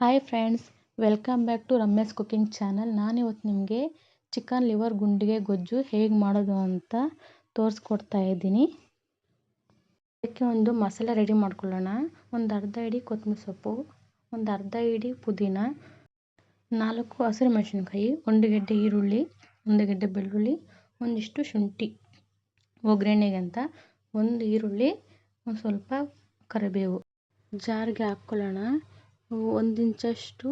Hi friends welcome back to Ramya's cooking channel ನಾನಿವತ್ತು ನಿಮಗೆ chicken liver ಗುಂಡಿಗೆ ಗೊಜ್ಜು ಹೇಗೆ ಮಾಡೋದು ಅಂತ ತೋರಿಸ್ಕೊಡ್ತಾ ಇದ್ದೀನಿ. ಅದಕ್ಕೆ ಒಂದು ಮಸಾಲೆ ರೆಡಿ ಮಾಡ್ಕೊಳ್ಳೋಣ. ಒಂದು ಅರ್ಧ ಇಡಿ ಕೊತ್ತಂಬರಿ ಸೊಪ್ಪು, ಒಂದು ಅರ್ಧ ಇಡಿ ಪುದೀನ, ನಾಲ್ಕು ಹಸಿರು ಮೆಣಸಿನ್ಕಾಯಿ, ಒಂದು ಗೆಡ್ಡೆ ಈರುಳ್ಳಿ, ಒಂದು ಗೆಡ್ಡೆ ಬೆಳ್ಳುಳ್ಳಿ, ಒಂದಿಷ್ಟು ಶುಂಠಿ, ಒಗ್ಗರಣೆಗೆ ಅಂತ ಒಂದು ಈರುಳ್ಳಿ, ಒಂದು ಸ್ವಲ್ಪ ಕರಿಬೇವು. ಜಾರಿಗೆ ಹಾಕ್ಕೊಳ್ಳೋಣ. ಒಂದು ಇಂಚಷ್ಟು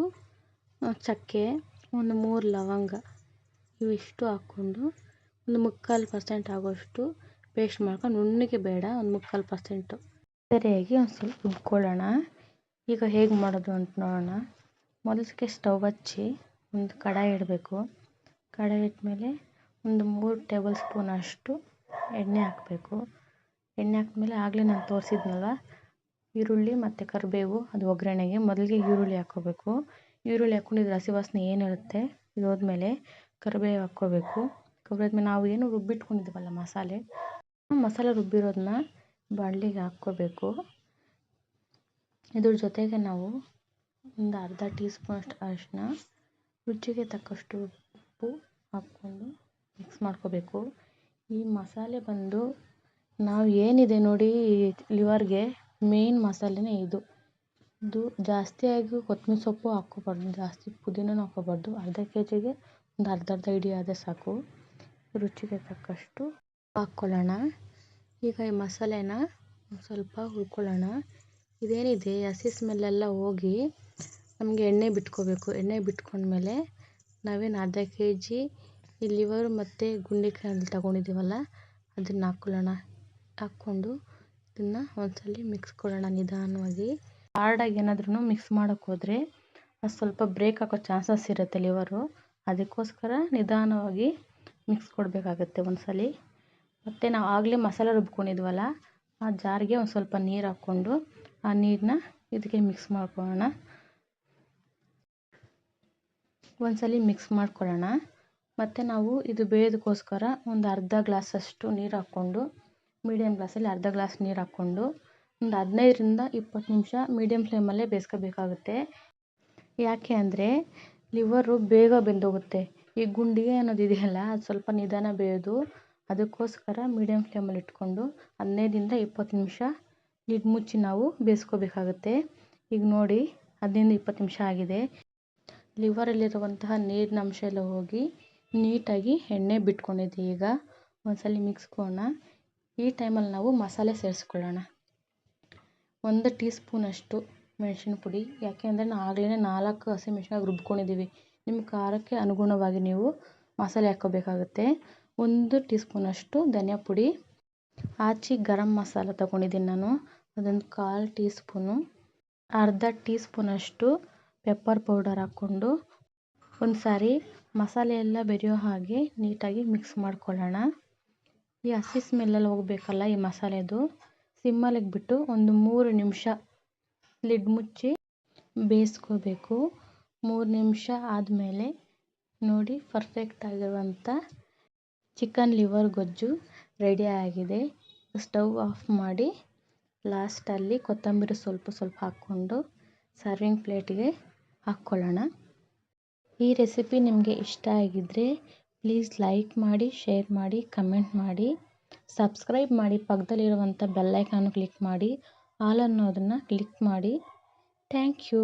ಚಕ್ಕೆ, ಒಂದು ಮೂರು ಲವಂಗ ಇವಿಷ್ಟು ಹಾಕ್ಕೊಂಡು ಒಂದು ಮುಕ್ಕಾಲು ಪರ್ಸೆಂಟ್ ಆಗೋಷ್ಟು ಪೇಸ್ಟ್ ಮಾಡ್ಕೊಂಡು ನುಣ್ಣಗೆ ಬೇಡ, ಒಂದು ಮುಕ್ಕಾಲು ಪರ್ಸೆಂಟು ಸರಿಯಾಗಿ ಒಂದು ಸ್ವಲ್ಪ ರುಬ್ಕೊಳ್ಳೋಣ. ಈಗ ಹೇಗೆ ಮಾಡೋದು ಅಂತ ನೋಡೋಣ. ಮೊದಲಿಗೆ ಸ್ಟವ್ ಹಚ್ಚಿ ಒಂದು ಕಡಾಯಿ ಇಡಬೇಕು. ಕಡಾಯಿ ಇಟ್ಮೇಲೆ ಒಂದು ಮೂರು ಟೇಬಲ್ ಸ್ಪೂನ್ ಅಷ್ಟು ಎಣ್ಣೆ ಹಾಕಬೇಕು. ಎಣ್ಣೆ ಹಾಕಿದ್ಮೇಲೆ ಆಗಲೇ ನಾನು ತೋರಿಸಿದ್ನಲ್ಲ ಈರುಳ್ಳಿ ಮತ್ತು ಕರಿಬೇವು, ಅದು ಒಗ್ಗರಣೆಗೆ. ಮೊದಲಿಗೆ ಈರುಳ್ಳಿ ಹಾಕ್ಕೋಬೇಕು. ಈರುಳ್ಳಿ ಹಾಕ್ಕೊಂಡಿದ್ರೆ ಹಸಿ ವಾಸನೆ ಏನಿರುತ್ತೆ ಇದು ಹೋದ್ಮೇಲೆ ಕರಿಬೇವು ಹಾಕ್ಕೋಬೇಕು. ಕರಿಬೇವು ನಾವು ಏನು ರುಬ್ಬಿಟ್ಕೊಂಡಿದ್ದೀವಲ್ಲ ಮಸಾಲೆ ಮಸಾಲೆ ರುಬ್ಬಿರೋದನ್ನ ಬಾಣಲಿಗೆ ಹಾಕ್ಕೋಬೇಕು. ಇದ್ರ ಜೊತೆಗೆ ನಾವು ಒಂದು ಅರ್ಧ ಟೀ ಸ್ಪೂನಷ್ಟು ಅರಿಶಿನ ರುಚಿಗೆ ತಕ್ಕಷ್ಟು ಉಪ್ಪು ಹಾಕ್ಕೊಂಡು ಮಿಕ್ಸ್ ಮಾಡ್ಕೋಬೇಕು. ಈ ಮಸಾಲೆ ಬಂದು ನಾವು ಏನಿದೆ ನೋಡಿ ಲಿವರ್ಗೆ ಮೇನ್ ಮಸಾಲೆನೇ ಇದು. ಇದು ಜಾಸ್ತಿಯಾಗಿ ಕೊತ್ತಂಬ್ರಿ ಸೊಪ್ಪು ಹಾಕ್ಕೋಬಾರ್ದು. ಜಾಸ್ತಿ ಪುದೀನನೂ ಹಾಕ್ಕೋಬಾರ್ದು. ಅರ್ಧ ಕೆ ಜಿಗೆ ಒಂದು ಅರ್ಧ ಅರ್ಧ ಹಿಡಿ ಆದರೆ ಸಾಕು. ರುಚಿಗೆ ತಕ್ಕಷ್ಟು ಹಾಕ್ಕೊಳ್ಳೋಣ. ಈಗ ಈ ಮಸಾಲೆನ ಸ್ವಲ್ಪ ಹುರ್ಕೊಳ್ಳೋಣ. ಇದೇನಿದೆ? ಹಸಿ ಸ್ಮೆಲ್ಲೆಲ್ಲ ಹೋಗಿ ನಮಗೆ ಎಣ್ಣೆ ಬಿಟ್ಕೋಬೇಕು. ಎಣ್ಣೆ ಬಿಟ್ಕೊಂಡ್ಮೇಲೆ ನಾವೇನು ಅರ್ಧ ಕೆ ಜಿ ಈ ಲಿವರ್ ಮತ್ತು ಗುಂಡಿಕಾಯಲ್ಲಿ ತಗೊಂಡಿದ್ದೀವಲ್ಲ, ಅದನ್ನು ಹಾಕ್ಕೊಳ್ಳೋಣ. ಹಾಕ್ಕೊಂಡು ಇದನ್ನು ಒಂದ್ಸಲ ಮಿಕ್ಸ್ ಕೊಡೋಣ ನಿಧಾನವಾಗಿ. ಹಾರ್ಡಾಗಿ ಏನಾದ್ರೂ ಮಿಕ್ಸ್ ಮಾಡೋಕ್ಕೆ ಹೋದರೆ ಅದು ಸ್ವಲ್ಪ ಬ್ರೇಕ್ ಹಾಕೋ ಚಾನ್ಸಸ್ ಇರುತ್ತೆ ಲಿವರು ಅದಕ್ಕೋಸ್ಕರ ನಿಧಾನವಾಗಿ ಮಿಕ್ಸ್ ಕೊಡಬೇಕಾಗತ್ತೆ ಒಂದ್ಸಲ. ಮತ್ತು ನಾವು ಆಗಲೇ ಮಸಾಲೆ ರುಬ್ಕೊಂಡಿದ್ವಲ್ಲ, ಆ ಜಾರಿಗೆ ಒಂದು ಸ್ವಲ್ಪ ನೀರು ಹಾಕ್ಕೊಂಡು ಆ ನೀರನ್ನ ಇದಕ್ಕೆ ಮಿಕ್ಸ್ ಮಾಡ್ಕೊಳ್ಳೋಣ. ಒಂದ್ಸಲ ಮಿಕ್ಸ್ ಮಾಡ್ಕೊಳ್ಳೋಣ. ಮತ್ತು ನಾವು ಇದು ಬೇಯೋದಕ್ಕೋಸ್ಕರ ಒಂದು ಅರ್ಧ ಗ್ಲಾಸಷ್ಟು ನೀರು ಹಾಕ್ಕೊಂಡು ಮೀಡಿಯಮ್ ಗ್ಲಾಸಲ್ಲಿ ಅರ್ಧ ಗ್ಲಾಸ್ ನೀರು ಹಾಕ್ಕೊಂಡು ಒಂದು ಹದಿನೈದರಿಂದ ಇಪ್ಪತ್ತು ನಿಮಿಷ ಮೀಡಿಯಮ್ ಫ್ಲೇಮಲ್ಲೇ ಬೇಯಿಸ್ಕೋಬೇಕಾಗುತ್ತೆ. ಯಾಕೆ ಅಂದರೆ ಲಿವರು ಬೇಗ ಬೆಂದೋಗುತ್ತೆ. ಈ ಗುಂಡಿಗೆ ಅನ್ನೋದು ಇದೆಯಲ್ಲ, ಅದು ಸ್ವಲ್ಪ ನಿಧಾನ ಬೇಯೋದು. ಅದಕ್ಕೋಸ್ಕರ ಮೀಡಿಯಮ್ ಫ್ಲೇಮಲ್ಲಿ ಇಟ್ಕೊಂಡು ಹದಿನೈದರಿಂದ ಇಪ್ಪತ್ತು ನಿಮಿಷ ಲಿಡ್ ಮುಚ್ಚಿ ನಾವು ಬೇಯಿಸ್ಕೋಬೇಕಾಗುತ್ತೆ. ಈಗ ನೋಡಿ ಹದಿನೈದು ಇಪ್ಪತ್ತು ನಿಮಿಷ ಆಗಿದೆ. ಲಿವರಲ್ಲಿರುವಂತಹ ನೀರಿನ ಅಂಶ ಎಲ್ಲ ಹೋಗಿ ನೀಟಾಗಿ ಎಣ್ಣೆ ಬಿಟ್ಕೊಂಡಿದೆ ಈಗ. ಒಂದ್ಸಲ ಮಿಕ್ಸ್ಕೋಣ ಈ ಟೈಮಲ್ಲಿ ನಾವು ಮಸಾಲೆ ಸೇರಿಸ್ಕೊಳ್ಳೋಣ. ಒಂದು ಟೀ ಸ್ಪೂನಷ್ಟು ಮೆಣಸಿನ ಪುಡಿ. ಯಾಕೆ ಅಂದರೆ ನಾವು ಆಗಲೇ ನಾಲ್ಕು ಹಸಿಮೆಣ್ಸಿನ್ಕಾಯಿ ರುಬ್ಕೊಂಡಿದ್ದೀವಿ. ನಿಮ್ಮ ಖಾರಕ್ಕೆ ಅನುಗುಣವಾಗಿ ನೀವು ಮಸಾಲೆ ಹಾಕ್ಕೋಬೇಕಾಗುತ್ತೆ. ಒಂದು ಟೀ ಸ್ಪೂನಷ್ಟು ಧನಿಯಾ ಪುಡಿ. ಆಚಿ ಗರಂ ಮಸಾಲ ತೊಗೊಂಡಿದ್ದೀನಿ ನಾನು. ಅದೊಂದು ಕಾಲು ಟೀ ಸ್ಪೂನು ಅರ್ಧ ಟೀ ಸ್ಪೂನಷ್ಟು ಪೆಪ್ಪರ್ ಪೌಡರ್ ಹಾಕ್ಕೊಂಡು ಒಂದು ಸಾರಿ ಮಸಾಲೆ ಎಲ್ಲ ಬೆರೆಯೋ ಹಾಗೆ ನೀಟಾಗಿ ಮಿಕ್ಸ್ ಮಾಡ್ಕೊಳ್ಳೋಣ. ಈ ಹಸಿ ಸ್ಮೆಲ್ಲೆಲ್ಲ ಹೋಗಬೇಕಲ್ಲ ಈ ಮಸಾಲೆದು? ಸಿಮ್ಮಲ್ಲಿ ಬಿಟ್ಟು ಒಂದು ಮೂರು ನಿಮಿಷ ಲಿಡ್ ಮುಚ್ಚಿ ಬೇಯಿಸ್ಕೋಬೇಕು. ಮೂರು ನಿಮಿಷ ಆದಮೇಲೆ ನೋಡಿ ಪರ್ಫೆಕ್ಟ್ ಆಗಿರುವಂಥ ಚಿಕನ್ ಲಿವರ್ ಗೊಜ್ಜು ರೆಡಿ ಆಗಿದೆ. ಸ್ಟವ್ ಆಫ್ ಮಾಡಿ ಲಾಸ್ಟಲ್ಲಿ ಕೊತ್ತಂಬರಿ ಸ್ವಲ್ಪ ಸ್ವಲ್ಪ ಹಾಕ್ಕೊಂಡು ಸರ್ವಿಂಗ್ ಪ್ಲೇಟಿಗೆ ಹಾಕ್ಕೊಳ್ಳೋಣ. ಈ ರೆಸಿಪಿ ನಿಮಗೆ ಇಷ್ಟ ಆಗಿದ್ದರೆ ಪ್ಲೀಸ್ ಲೈಕ್ ಮಾಡಿ ಶೇರ್ ಮಾಡಿ ಕಮೆಂಟ್ ಮಾಡಿ. ಸಬ್ಸ್ಕ್ರೈಬ್ ಮಾಡಿ, ಪಕ್ಕದಲ್ಲಿರುವಂಥ ಬೆಲ್ಲೈಕನ್ನು ಕ್ಲಿಕ್ ಮಾಡಿ. ಆಲ್ ಅನ್ನೋದನ್ನು ಕ್ಲಿಕ್ ಮಾಡಿ. Thank you